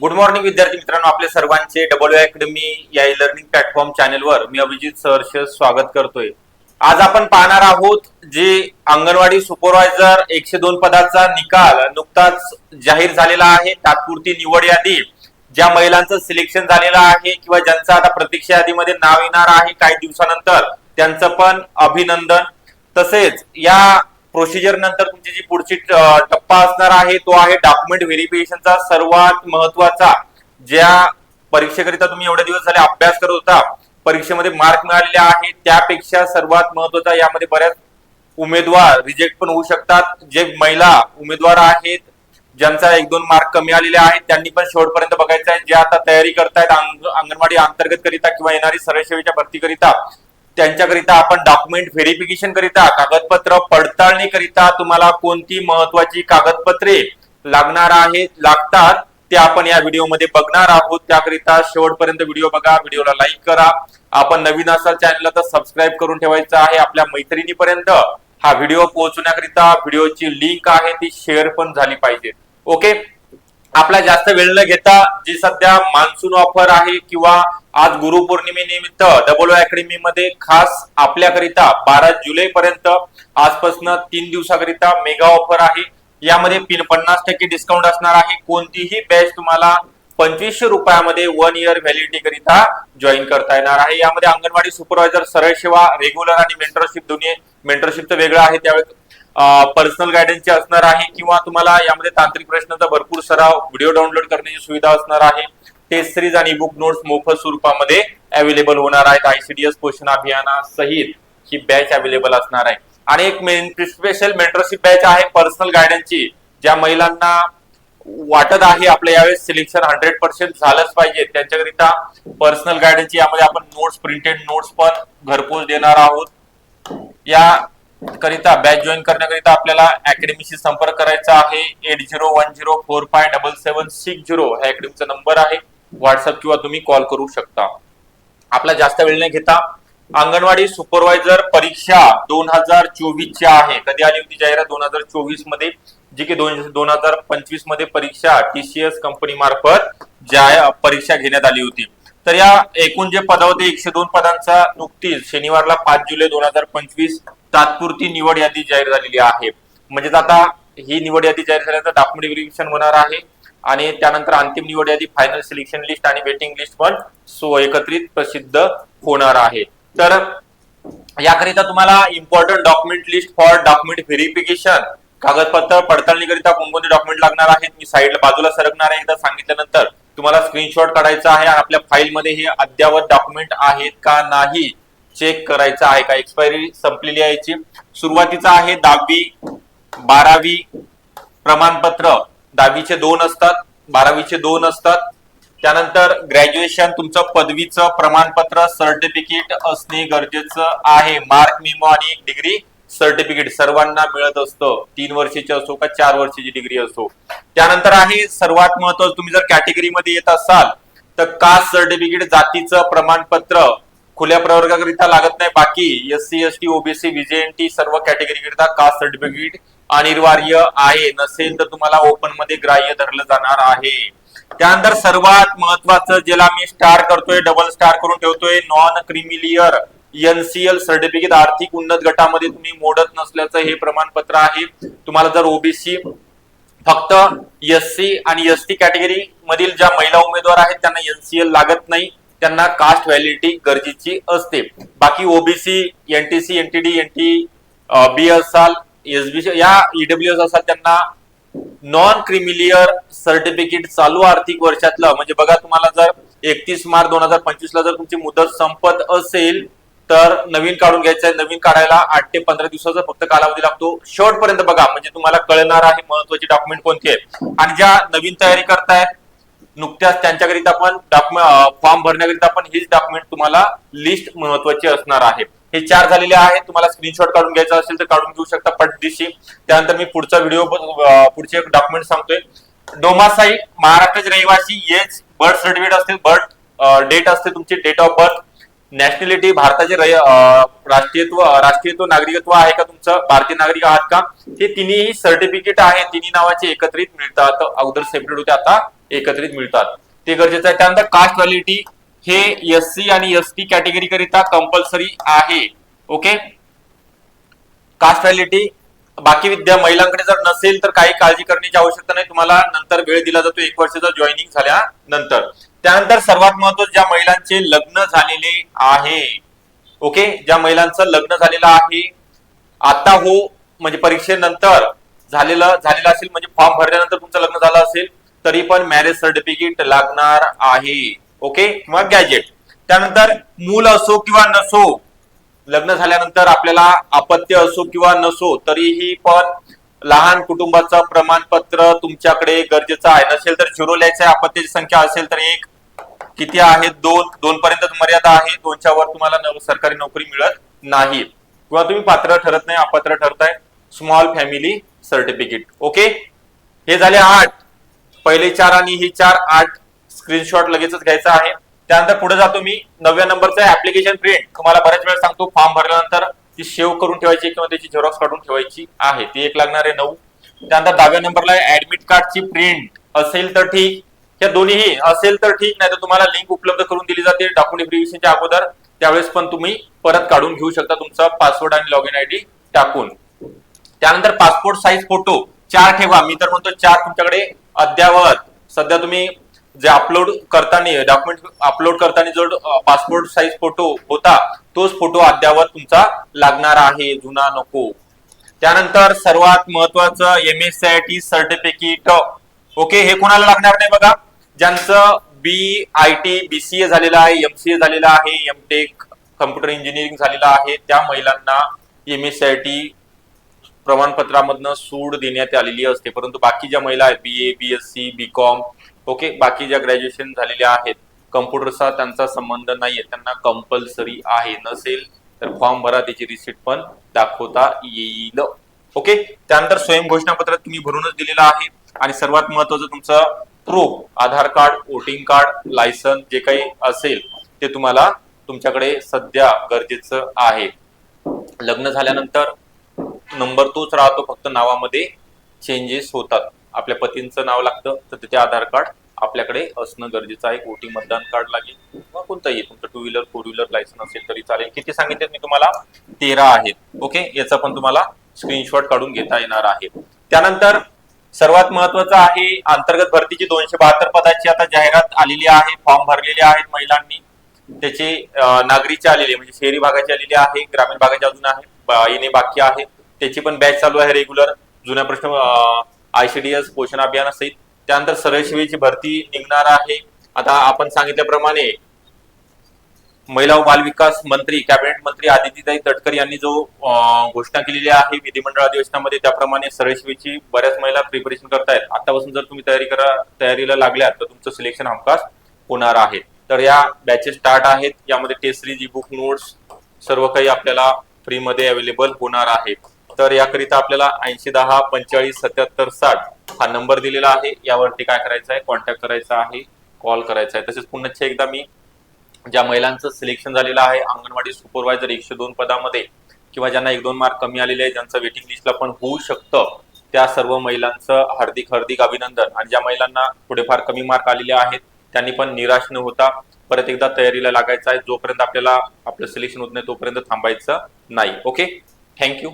Good morning विद्यार्थी मित्रांनो. आपले सर्वांचे डब्ल्यू अकॅडमी या लर्निंग प्लॅटफॉर्म चॅनेलवर मी अभिजित सहर्ष स्वागत करतोय. आज आपण पाहणार आहोत जे अंगणवाडी सुपरवायझर एकशे दोन पदाचा निकाल नुकताच जाहीर झालेला आहे. तात्पुरती निवड यादी ज्या महिलांचं सिलेक्शन झालेलं आहे किंवा ज्यांचं आता प्रतीक्षा यादीमध्ये नाव येणार आहे काही दिवसानंतर त्यांचं पण अभिनंदन. तसेच या प्रोसिजर नंतर तुमची जी पुढची टप्पा असणार आहे तो आहे डॉक्युमेंट व्हेरिफिकेशनचा सर्वात महत्त्वाचा ज्या परीक्षेकरिता तुम्ही एवढे दिवस झाले अभ्यास करत होता परीक्षेमध्ये मार्क मिळालेले आहेत त्यापेक्षा सर्वात महत्त्वाचा यामध्ये बऱ्याच उमेदवार रिजेक्ट पण होऊ शकतात. जे महिला उमेदवार आहेत ज्यांचा एक दोन मार्क कमी आलेले आहेत त्यांनी पण शेवटपर्यंत बघायचं आहे. जे आता तयारी करतायत अंगणवाडी अंतर्गत करिता किंवा येणारी सरळ सेवेच्या भरतीकरिता त्यांच्याकरिता आपण डॉक्युमेंट व्हेरिफिकेशन करिता कागदपत्र पडताळणी करिता तुम्हाला कोणती महत्वाची कागदपत्रे लागणार आहेत लागतात ते आपण या व्हिडिओमध्ये बघणार आहोत. त्याकरिता शेवटपर्यंत व्हिडिओ बघा व्हिडिओला लाईक करा. आपण नवीन असाल चॅनलला तर सबस्क्राईब करून ठेवायचं आहे. आपल्या मैत्रिणीपर्यंत हा व्हिडिओ पोहोचवण्याकरिता व्हिडिओची लिंक आहे ती शेअर पण झाली पाहिजे. ओके आपला जास्त वेळ न घेता जी सध्या मान्सून ऑफर आहे किंवा आज गुरुपौर्णिमेनिमित्त डबल अकॅडमी मध्ये खास आपल्याकरिता बारा जुलै पर्यंत आजपासून तीन दिवसाकरिता मेगा ऑफर आहे. यामध्ये पिन पन्नास टक्के डिस्काउंट असणार आहे. कोणतीही बॅच तुम्हाला पंचवीसशे रुपयामध्ये वन इयर व्हॅलिडिटी करिता जॉईन करता येणार आहे. यामध्ये अंगणवाडी सुपरवायझर सरळ सेवा रेग्युलर आणि मेंटरशिप दोन्ही मेंटरशिपचं वेगळं आहे. त्यावेळेस पर्सनल गायडन्सची असणार आहे किंवा तुम्हाला यामध्ये तांत्रिक प्रश्नाचा भरपूर सराव व्हिडिओ डाउनलोड करण्याची सुविधा असणार आहे. टेस्ट सिरीज आणि बुक नोट्स मोफत स्वरूपामध्ये अवेलेबल होणार आहेत. आयसीडीएस पोषण अभियानासहित ही बॅच अवेलेबल असणार आहे. आणि एक स्पेशल मेंटरशिप बॅच आहे पर्सनल गायडन्सची ज्या महिलांना वाटत आहे आपलं यावेळेस सिलेक्शन हंड्रेड पर्सेंट झालंच पाहिजे. त्यांच्याकरिता पर्सनल गायडन्सची यामध्ये आपण नोट्स प्रिंटेड नोट्स पण घरपोच देणार आहोत. या करिता बॅच जॉईन करण्याकरिता आपल्याला अकॅडमीशी संपर्क करायचा आहे. Eight zero one zero four five double seven six zero हा अकॅडमीचा नंबर आहे. व्हॉट्सअप किंवा तुम्ही कॉल करू शकता. आपला जास्त वेळ नाही घेता अंगणवाडी सुपरवायझर परीक्षा दोन हजार चोवीस आहे. कधी आली होती जाहिरात? दोन हजार चोवीसमध्ये. जी की दोन दोन हजार पंचवीसमध्ये परीक्षा टीसीएस कंपनी मार्फत ज्या परीक्षा घेण्यात आली होती. तर या एकूण जे पद होते एकशे दोन पदांचा नुकतीच शनिवारला पाच जुलै दोन हजार पंचवीस तात्पुरती निवड यादी जाहीर झालेली आहे. म्हणजेच आता ही निवड यादी जाहीर झाल्यानंतर डॉक्युमेंट व्हेरिफिकेशन होणार आहे आणि त्यानंतर अंतिम निवड यादी फायनल सिलेक्शन लिस्ट आणि वेटिंग लिस्ट पण सो एकत्रित प्रसिद्ध होणार आहे. तर याकरिता तुम्हाला important document list for document verification कागदपत्र पडताळणीकरिता कोणकोणते डॉक्युमेंट लागणार आहेत मी साईडला बाजूला सरकणार आहे एकदा सांगितल्यानंतर तुम्हाला स्क्रीनशॉट काढायचा आहे आणि आपल्या फाईलमध्ये हे अद्यावत डॉक्युमेंट आहेत का नाही चेक करायचं आहे का? एक्सपायरी संपलेली आहे याची. सुरुवातीचा आहे दहावी बारावी प्रमाणपत्र. दहावीचे दोन असतात बारावीचे दोन असतात. त्यानंतर ग्रॅज्युएशन तुमचं पदवीचं प्रमाणपत्र सर्टिफिकेट असणे गरजेचं आहे. मार्क मेमो आणि एक डिग्री सर्टिफिकेट सर्वांना मिळत असतं. तीन वर्षाची असो का चार वर्षाची डिग्री असो. त्यानंतर आहे सर्वात महत्वाचं तुम्ही जर कॅटेगरीमध्ये येत असाल तर कास्ट सर्टिफिकेट जातीचं प्रमाणपत्र. खुल्या प्रवर्गाकरिता लागत नाही. बाकी S C S T OBC VJNT सर्व कॅटेगरी करिता कास्ट सर्टिफिकेट अनिवार्य आहे. नसेल तर तुम्हाला ओपनमध्ये ग्राह्य धरलं जाणार आहे. त्यानंतर सर्वात महत्वाचं ज्याला मी स्टार करतोय डबल स्टार करून ठेवतोय नॉन क्रिमिलियर एनसीएल सर्टिफिकेट आर्थिक उन्नत गटामध्ये तुम्ही मोडत नसल्याचं हे प्रमाणपत्र आहे. तुम्हाला जर ओबीसी फक्त एससी आणि एसटी कॅटेगरी मधील ज्या महिला उमेदवार आहेत त्यांना एनसीएल लागत नाही. त्यांना कास्ट व्हॅलिडिटी गरजेची असते. बाकी OBC NTC NTD NT B असाल एसबी या ईडब्ल्यू एस असाल त्यांना नॉन क्रिमिलियर सर्टिफिकेट चालू आर्थिक वर्षातलं. म्हणजे बघा तुम्हाला जर एकतीस मार्च दोन हजार पंचवीस ला जर तुमची मुदत संपत असेल तर नवीन काढून घ्यायचं आहे नवीन काढायला आठ ते पंधरा दिवसाचा फक्त कालावधी लागतो. शेवटपर्यंत बघा. म्हणजे तुम्हाला कळणार आहे महत्वाची डॉक्युमेंट कोणती आहे. आणि ज्या नवीन तयारी करतायत नुकत्याच त्यांच्याकरिता पण डॉक्युमेंट फॉर्म भरण्याकरिता पण हीच डॉक्युमेंट तुम्हाला लिस्ट महत्वाची असणार आहे. हे चार झालेले आहेत. तुम्हाला स्क्रीनशॉट काढून घ्यायचा असेल तर काढून घेऊ शकता पटदिशी. त्यानंतर मी पुढचा व्हिडिओ पुढचे एक डॉक्युमेंट सांगतोय. डोमासाई महाराष्ट्राचे रहिवासी एज बर्थ सर्टिफिकेट असतील बर्थ डेट असते तुमची डेट ऑफ बर्थ नॅशनॅलिटी भारताचे राष्ट्रीयत्व राष्ट्रीयत्व नागरिकत्व आहे का तुमचं? भारतीय नागरिक आहात का? हे तिन्ही सर्टिफिकेट आहे. तिन्ही नावाचे एकत्रित मिळतात. अगोदर सेपरेट होते आता एकत्रित मिळतात. ते गरजेचं आहे. त्यानंतर कास्ट व्हॅलिडिटी हे एस सी आणि एस टी कॅटेगरी करिता कंपल्सरी आहे. ओके कास्ट व्हॅलिडिटी बाकी विद्या महिलांकडे जर नसेल तर काही काळजी करण्याची आवश्यकता नाही. तुम्हाला नंतर वेळ दिला जातो. एक वर्षाचा जॉईनिंग झाल्यानंतर. त्यानंतर सर्वात महत्वाचं ज्या महिलांचे लग्न झालेले आहे ओके? ज्या महिलांचं लग्न झालेलं आहे आता हो म्हणजे परीक्षेनंतर झालेलं झालेलं असेल म्हणजे फॉर्म भरल्यानंतर तुमचं लग्न झालं असेल तरी पण मॅरेज सर्टिफिकेट लागणार आहे ओके? किंवा गॅजेट त्यानंतर मूल असो किंवा नसो लग्न झाल्यानंतर आपल्याला अपत्य असो किंवा नसो तरीही पण लहान कुटुंबाचं प्रमाणपत्र तुमच्याकडे गरजेचं आहे. नसेल तर झिरो लिहायचं आहे संख्या असेल तर एक. किती आहे दोन. दोन पर्यंत मर्यादा आहे. दोनच्या वर तुम्हाला सरकारी नोकरी मिळत नाही. किंवा तुम्ही पात्र ठरत नाही अपात्र ठरताय. स्मॉल फॅमिली सर्टिफिकेट ओके हे झाले आठ. पहिले चार आणि ही चार आठ स्क्रीनशॉट लगेचच घ्यायचा आहे. त्यानंतर पुढे जातो मी. नवव्या नंबरचं ऍप्लिकेशन प्रिंट तुम्हाला बऱ्याच वेळा सांगतो फॉर्म भरल्यानंतर ती सेव्ह करून ठेवायची किंवा त्याची झेरॉक्स काढून ठेवायची आहे ती एक लागणार आहे नऊ. त्यानंतर दहाव्या नंबरला ऍडमिट कार्डची प्रिंट असेल तर ठीक. या दोन्हीही असेल तर ठीक नाही तर तुम्हाला लिंक उपलब्ध करून दिली जाते डॉक्युमेंट रिव्हिशनच्या अगोदर. त्यावेळेस पण तुम्ही परत काढून घेऊ शकता तुमचा पासवर्ड आणि लॉग इन आय डी टाकून. त्यानंतर पासपोर्ट साईज फोटो चार ठेवा. मी तर म्हणतो चार तुमच्याकडे अद्यावत. सध्या तुम्ही जे अपलोड करताना डॉक्युमेंट अपलोड करताना जो पासपोर्ट साईज फोटो होता तोच फोटो अद्यावत तुमचा लागणार आहे जुना नको. त्यानंतर सर्वात महत्वाचं M S C I T certificate okay हे कोणाला लागणार नाही बघा. ज्यांचं बी आय टी बीसीए झालेलं आहे एम सी ए झालेलं आहे एम टेक कम्प्युटर इंजिनिअरिंग झालेलं आहे त्या महिलांना M S C I T प्रमाणपत्रामधनं सूट देण्यात आलेली असते. परंतु बाकी ज्या महिला आहेत B A B S C B com okay बाकी ज्या ग्रॅज्युएशन झालेल्या आहेत कम्प्युटरचा त्यांचा संबंध नाहीये त्यांना कंपल्सरी आहे नसेल तर फॉर्म भरा त्याची रिसिट पण दाखवता येईल. ओके त्यानंतर स्वयं घोषणापत्र तुम्ही भरूनच दिलेलं आहे. आणि सर्वात महत्वाचं तुमचं proof Aadhaar card voting card licence जे काही असेल ते तुम्हाला तुमच्याकडे सध्या गरजेचं आहे. लग्न झाल्यानंतर नंबर तोच राहतो फक्त नावामध्ये चेंजेस होतात. आपल्या पतींचं नाव लागतं तर तिथे आधार कार्ड आपल्याकडे असणं गरजेचं आहे. ओटी मतदान कार्ड लागेल किंवा कोणतंही तुमचं two wheeler four wheeler licence असेल तरी चालेल. किती सांगितले मी तुम्हाला? तेरा आहेत. ओके याचा पण तुम्हाला स्क्रीनशॉट काढून घेता येणार आहे. त्यानंतर सर्वात महत्वाचं आहे अंतर्गत भरतीची दोनशे बहात्तर पदाची आता जाहिरात आलेली आहे. फॉर्म भरलेले आहेत महिलांनी. त्याचे नागरीचे आलेले म्हणजे शहरी भागाचे आलेले आहे ग्रामीण भागाचे अजून आहे येणे बाकी आहे. त्याची पण बॅच चालू आहे रेग्युलर जुन्या प्रश्न आयसीडीएस पोषण अभियान सहित त्यानंतर सरळ भरती निघणार आहे. आता आपण सांगितल्याप्रमाणे महिला व बाल विकास मंत्री कॅबिनेट मंत्री आदितीताई तटकर यांनी जो घोषणा केलेली आहे विधिमंडळ अधिवेशनामध्ये त्याप्रमाणे सरळ बऱ्याच महिला प्रिपरेशन करतायत. आतापासून जर तुम्ही तयारी करा तयारीला लागल्यात तर तुमचं सिलेक्शन हमखास होणार आहे. तर या बॅचेस स्टार्ट आहेत. यामध्ये test series e book notes सर्व काही आपल्याला फ्रीमध्ये अवेलेबल होणार आहे. तर याकरिता आपल्याला ऐंशी दहा पंचेचाळीस सत्याहत्तर साठ हा नंबर दिलेला आहे. यावरती काय करायचं आहे? कॉन्टॅक्ट करायचा आहे. कॉल करायचा आहे. तसेच पुन्हा एकदा मी ज्या महिलांचं सिलेक्शन झालेलं आहे अंगणवाडी सुपरवायझर एकशे दोन पदामध्ये किंवा ज्यांना एक दोन मार्क कमी आलेले आहेत ज्यांचं वेटिंग लिस्टला पण होऊ शकतं त्या सर्व महिलांचं हार्दिक हार्दिक अभिनंदन. आणि ज्या महिलांना थोडेफार कमी मार्क आलेले आहेत त्यांनी पण निराश न होता परत एकदा तयारीला लागायचं आहे. जोपर्यंत आपल्याला आपलं सिलेक्शन होत नाही तोपर्यंत थांबायचं नाही. Okay thank you